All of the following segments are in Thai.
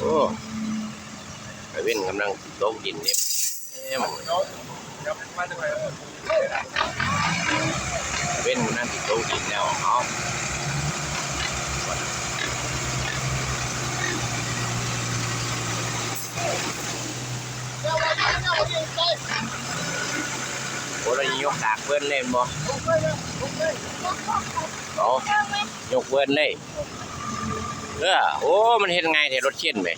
โอ้ไอ้เว้นกำลังตกดินเนี่ยเอ๊ะมันเวเดี๋ยวมาจังไหนเออไอ้เว้นกำลังติดตกดินแล้วเอาเดี๋ยวไปเดี๋ยวไปไปโอ้เรายกดากเบิ้นเล่นบ่ลงไปเลยลงไปเอายกเบิ้นเลย เออโอ้ มันเห็นไงแต่รถเช่นไหม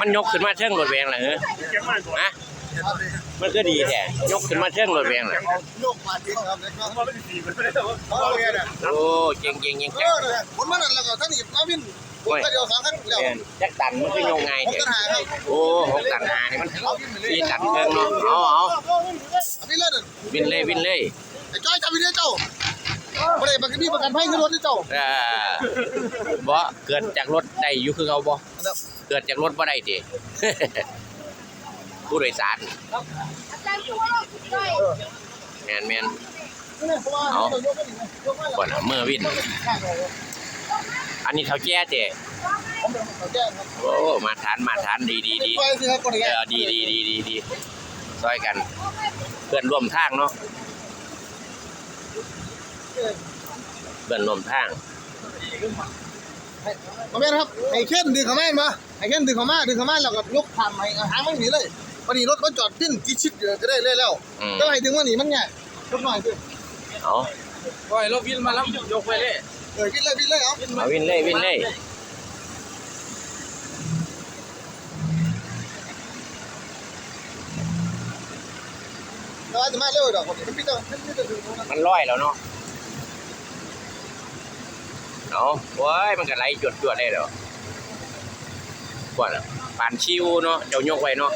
มันยกขึ้นมาเทิงรถแวงเหรอเฮ้ยเก็บมาก่อนฮะมันก็ดีแท้ยกขึ้นมาเทิงรถแวงเหรอลูกมาทิ้งครับเด็กผน้องมว่าไม่ได้ดีมันไม่ได้แต่ว่าเอาเลยนะโอ้เก่งเก่งเก่งเอจังอเลยคนมันนั่นแล้วก็ท่านอีกมาวินผมก็เดียวสองคันแล้วแม่นจักตันมันก็โยงไงผมแท้ก็หาครับโอ้หกตันหานี่มันมีตันเทิงเนาะเอาเอาพี่เล่นวินเลยวินเลยไอ้จ้อยจับพี่เจ้า ไม่ได้ประกันพี่ประกันภัยขึ้นรถนี่เจ้าเออบ่เกิดจากรถได้อยู่คือเขาบ่เกิดจากรถบ่ได้ติ ผู้โดยสารแม่นแม่นก่อนน่ะเมื่อวิน อันนี้เท่าแก่เจ้โอ้มาทานมาทานดีดีดีไปสิครับคนเอนี้อดีดีดีดีดีซอยกัน เพื่อนร่วมทางเนาะ เพื่อนร่วมทางผมเป็นครับไอ้เข่นดึงเขาแม่มาไอ้เข่นดึงเขามาดึงเขามาแล้วก็ยกผ่านไปหางไม่หนีเลยวันนี้รถมันจอดดิ้นกิชิดเยอะก็ได้เลยแล้วอืมก็ให้ดึงว่าหนีมันไงยกหน่อยสิเอาปล่อยรถวินมาแล้วยกไปเลยเออกินเลยกินเลยเอาเอาวินเลยวินเลยเราจะมาเร็วดอกคนนี้พี่ต้องพี่ต้องดึงนะมันร้อยแล้วเนาะ เอาโอ้ยมันก็ไหลจวดจวดได้แล้วกว่าน่ะปานชิวเนาะเจ้ายกไว้เนาะ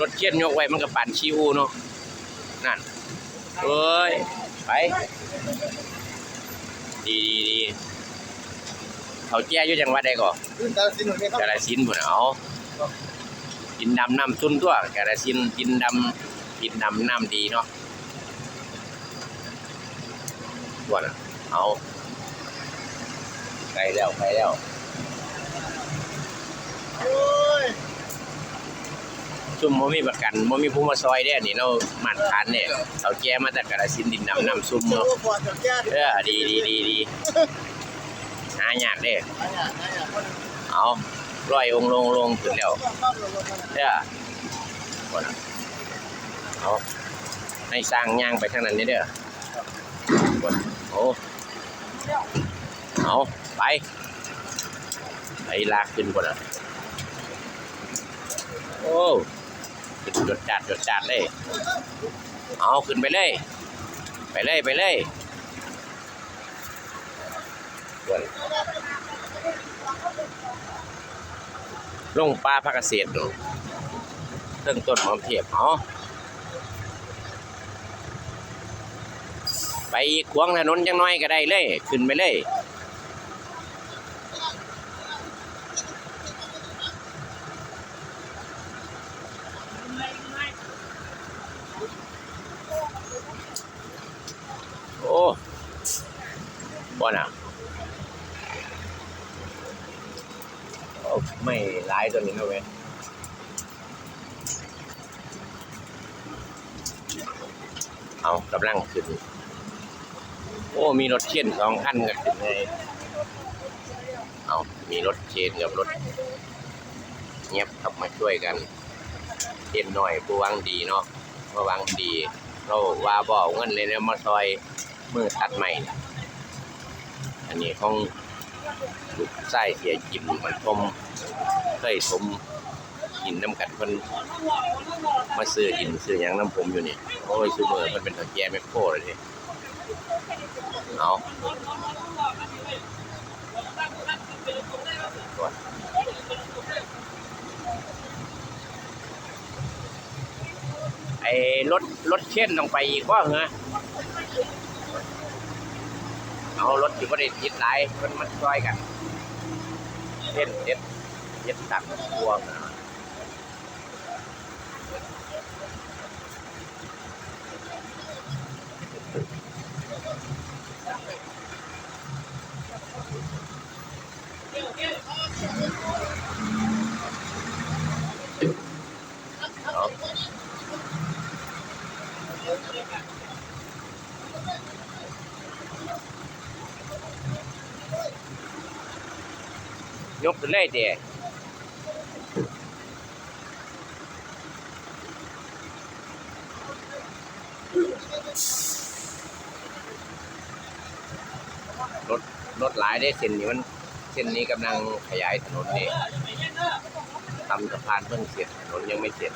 รถเคียนยกไว้มันก็ปานชิวเนาะนั่นเอ้ยไปดีดีดีเขาแจ้อยู่จังหวัดใดก่อขึ้นแต่สินหนึ่งครับกาฬสินธุ์พุ่นน่ะเอากินดำน้ำซุนตัวกาฬสินธุ์กินดำกินดำน้ำดีเนาะตัวน่ะเอา ไปแล้วไปแล้วโอ้ยซุ่มบ่มีประกันบ่มีผู้มาซอยเด้อนี่เรามาตรฐานเนี่ยเขาแก้มาจากกาฬสินธุ์ดินดำน้ำซุ่มเจ้าเนาะปวดจากแก้ดิเออดีดีดีดีหายากเด้อันนี้อันนี้คนเอาร้อยองค์ลงลงขึ้นแล้วก็เข้าลงมาเด้อบ่น่ะเอาให้สร้างย่างไปทางนั้นนี่เด้อบ่น่ะโอ้เอา ไปไปลากขึ้นบ่น่ะโอ้ขึ้นจดจัดจดจัดเลย เอาขึ้นไปเลย ไปเลยไปเลยบ่น่ะลงปลาพักเกษตรเนาะเริ่มต้นหอมเทียบเอาไปอีกขวางถนนจังน้อยก็ได้เลย ขึ้นไปเลย โอ้ บ่น่ะไม่หลายตัวนี้นะเว้ยเอากำลังขึ้น โอ้ มีรถเข็นสองคันกันขึ้นเลยเอามีรถเข็นกับรถเงียบขับมาช่วยกันเข็นหน่อยผู้วังดีเนาะผู้วังดี เราว่าบเอกเงินเลยเนี่ยมาซอยมือตัดใหม่ อันนี้ของลูกไส้เสียจิมมันทมเคยสมกินน้ำกัดเพิ่นมาซื้อดินซื้อหยังน้ำผมอยู่นี่โอ้ยซูเมอร์มันเป็นตะแกรงแมคโครเลยนี่เอาไอ้รถรถเช่นต้องไปอีกว่าเหรอ เอารถที่ประเด็นยิดหลมันมันซอยกันเช่นเด็ดเด็ดตักตัว ยกขึ้นเลยเด้รถรถหลายได้เส้นนี้มันเส้นนี้กำลังขยายถนนนี่ทำสะพานเพิ่งเสร็จถนนยังไม่เสร็จ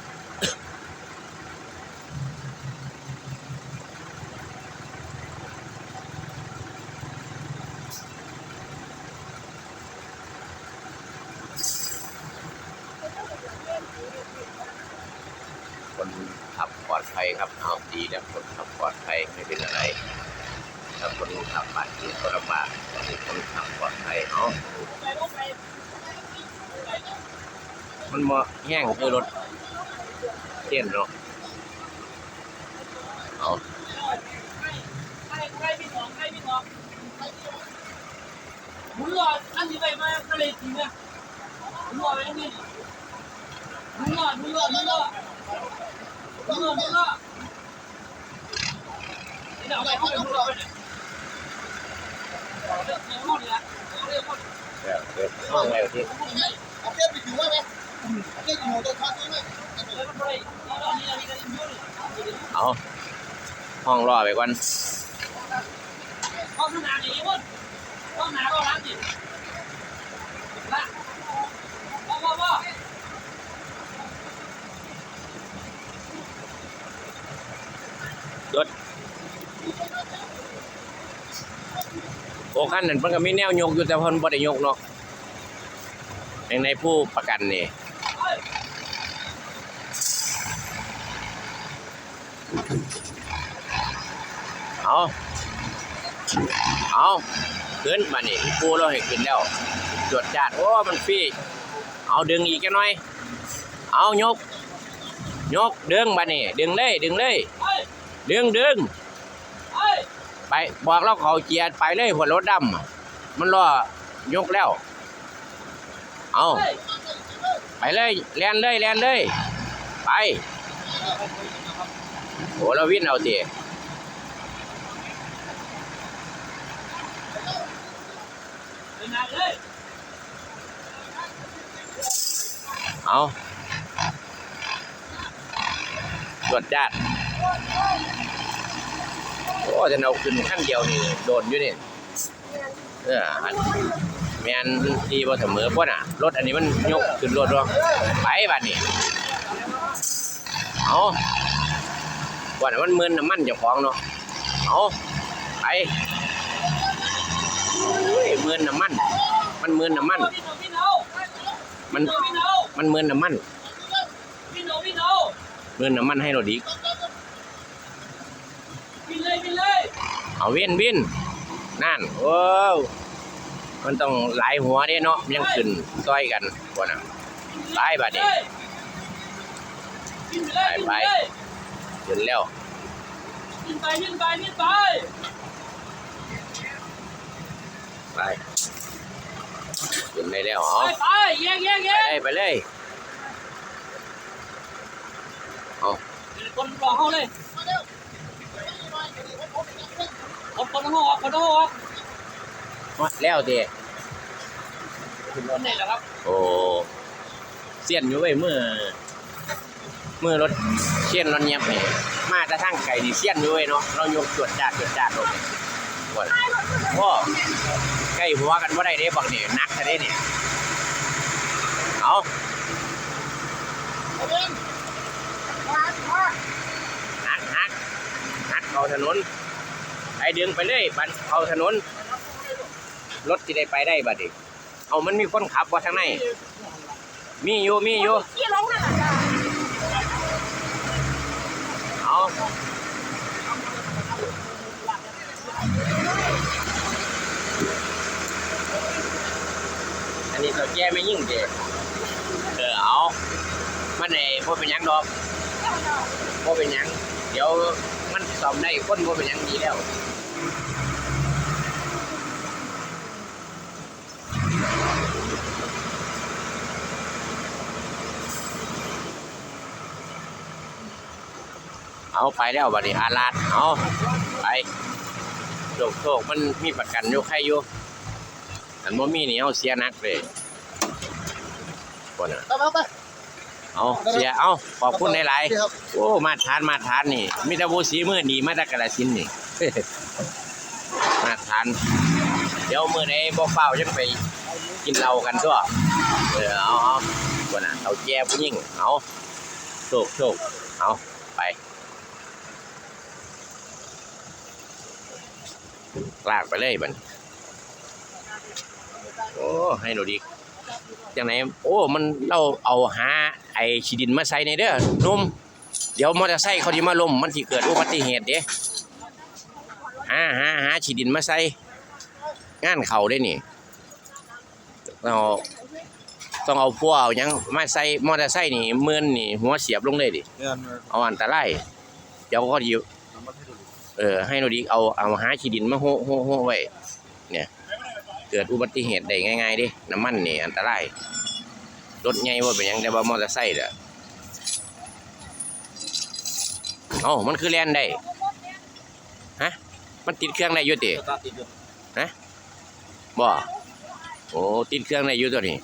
คนขับปลอด ภัยครับเอาดีแล้วคนขับปลอดภัยไม่เป็นอะไรถ้าคนขับบาดเจ็บก็ลำบากตอนนี้คนขับปลอดภัยเอาะมันมาแห้งคือรถเตี้ยนเนาะเอาหมุนหลอดอันนี้ไปมาก็เลจริงนะหมุนหลอดไปนี่หมุนหลอหมุนหลอหมุนหลอหมุนหลอหมุนรองรอมดเลยละเรื่อ เอาห้องอะไรที่เอาเทียบไปถึงว่าไหมเอาเทียบถึงหัวตัวช็อตนี่ไหมเลยมันเลยนี่เรานี่เรานี่เราอยู่เลยเอาห้องรอไปก่อนห้องนาดนี้หมดห้องนาเราล้างจิละว้าวว้าวร โอ้ขั้นนั้นเพิ่นก็มีแนวยกอยู่แต่พิ่นบ่ได้ยกเนาะในในผู้ประกันนี่เอาเอาขึ้นมานี่ปูเราให้ขึ้นแล้วจวดจาดโอ้มันฟีเอาดึงอีกจักหน่อย เอายก ยกดึงมานี่ดึงเลยดึงเลยเฮ้ยดึงดึงเฮ้ย ไปบอกเราเขาเจียดไปเลยหัวรถดำมันรอยกแล้ว เอาไปเลยแลนเลยแลนเลย ไปโอ้เราวิ่งเอาตีเดินหน้าเลยเอาตรวจจัด โอ้จะเอาขึ้นขั้นเดียวนี่โดนอยู่นี่เอออันแมนดีบ่เสมอพวกน่ะรถอันนี้มันยกขึ้นรถรองไปบัดนี้เอาว่าน่ะมันมึนน้ำมันเจ้าของเนาะเอาไปโอ้ยมึนน้ำมัน มันมึนน้ำมัน มันมันมึนน้ำมันพี่โนพี่โนมึนน้ำมันให้เราดี พี่เลยพี่เลย เอาวินวินนั่นโอ้วมันต้องหลายหัวเด้เนาะมันยังขึ้นซอยกันกว่าน่ะไปบัดนี้ขึ้นไปเลยขึ้นไปเลยขึ้นแล้วขึ้นไปขึ้นไปขึ้นไปไปขึ้นได้แล้วไปเอาไปแยกแยกแยไปเลยกไปเลยคนรอเข้าเลย คนคนห้องออกคนห้องออกมาแล้วเด้คนไหนล่ะครับ โอ้เสียนอยู่เว้ยมือมือรถเสียนรถเงียบนี่มาแต่ทางไก่ดิเสียนอยู่เว้ยเนาะเรายกจวดจาดจวดจาดรถว่าน่ะโอ้ใกล้หัวกันบ่ได้เด้บักนี่หนักแท้เด้นี่เอาเอาเดินมามาหักหักหักเข้าถนน ไปดึงไปเลยบันเข้าถนน รถที่ได้ไปได้บัดนี้เอามันมีคนขับว่าทางใน มีอยู่มีอยู่ที่ร้องนั่นแหละเอาอันนี้ตัวแก้ไม่ยิ่งเด็เออเอามันไอ้พวกเป็นยังดอกพวกเป็นยัง เดี๋ยว ซ่อมได้คนพวกเป็นหยังดีแล้วเอาไปแล้วบัดนี้อาลาดเอาไปโชคโชคมันมีประกันอยู่ใครอยู่อันบ่มีนี่เอาเสียนักเลยคนน่ะไปไป เอาเสียเอาขอบคุณหลายโอเคครับๆโอ้มาทานมาทานนี่มีแต่ผู้สีมือดีมาแตะกระสินธุ์นี่มาทาน เดี๋ยวมื้อไหนบ่เฝ้าจังไปกินเหล้ากันตัวเออเอาเอาคนน่ะเอาแจผู้หญิงเอาโชคโชคเอาไปลากไปเลยบันโอ้ให้หนูดี จังไหนโอ้มันเราเอาหาไอ้ขีดินมาใส่ในเด้อหนุ่มเดี๋ยวมอเตอร์ไซค์เขาที่มาล้มมันที่เกิดอุบัติเหตุเด้หาหาหาขีดินมาใส่งานเขาได้นี่เราต้องเอาพวกเอาหยังมาใส่มอเตอร์ไซค์นี่เมื่อนนี่หัวเสียบลงเลยดิเนี่ยเอาอันตรายเดี๋ยวเขาดีเออให้หนูดีเอาเอาหาขี้ดินมาโหโหโหไว้เนี่ย เกิดอุบัติเหตุได้ง่ายๆดิน้ำมันนี่อันตรายรถใหญ่ว่าเป็นยังแต่ว่ามอเตอร์ไซค์เด้อเอ้ามันคือแล่นได้ฮะมันติดเครื่องได้อยู่ติตาติดอยู่บ่โอ้ติดเครื่องได้อยู่ตัวนี้